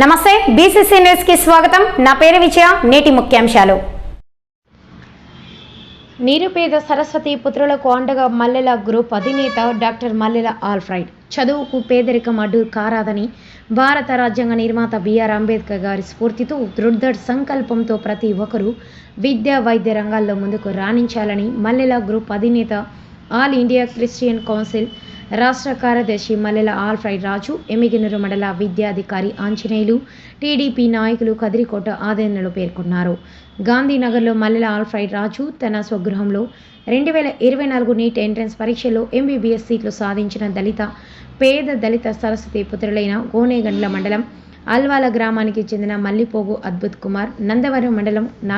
నమస్తే బీసీసీ న్యూస్కి స్వాగతం. నా పేరు విజయ నేటి ముఖ్యాంశాలు. నిరుపేద సరస్వతి పుత్రులకు అండగా మల్లెల గ్రూప్ అధినేత డాక్టర్ మల్లెల ఆల్ఫ్రైడ్. చదువుకు పేదరికం అడ్డు కారాదని భారత రాజ్యాంగ నిర్మాత బిఆర్ అంబేద్కర్ గారి స్ఫూర్తితో దృఢ సంకల్పంతో ప్రతి ఒక్కరూ విద్యా వైద్య రంగాల్లో ముందుకు రాణించాలని మల్లెల గ్రూప్ అధినేత ఆల్ ఇండియా క్రిస్టియన్ కౌన్సిల్ రాష్ట్ర కార్యదర్శి మల్లెల ఆల్ఫ్రైడ్ రాజు ఎమిగినూరు మండల విద్యాధికారి ఆంజనేయులు టీడీపీ నాయకులు కదిరికోట ఆదరణలో పేర్కొన్నారు. గాంధీనగర్లో మల్లెల ఆల్ఫ్రైడ్ రాజు తన స్వగృహంలో రెండు వేల ఇరవై నాలుగు నీట్ ఎంట్రన్స్ పరీక్షలో ఎంబీబీఎస్ సీట్లు సాధించిన దళిత పేద దళిత సరస్వతి పుత్రులైన గోనేగండ్ల మండలం అల్వాల గ్రామానికి చెందిన మల్లిపోగు అద్భుత్ కుమార్ నందవరం మండలం నాగ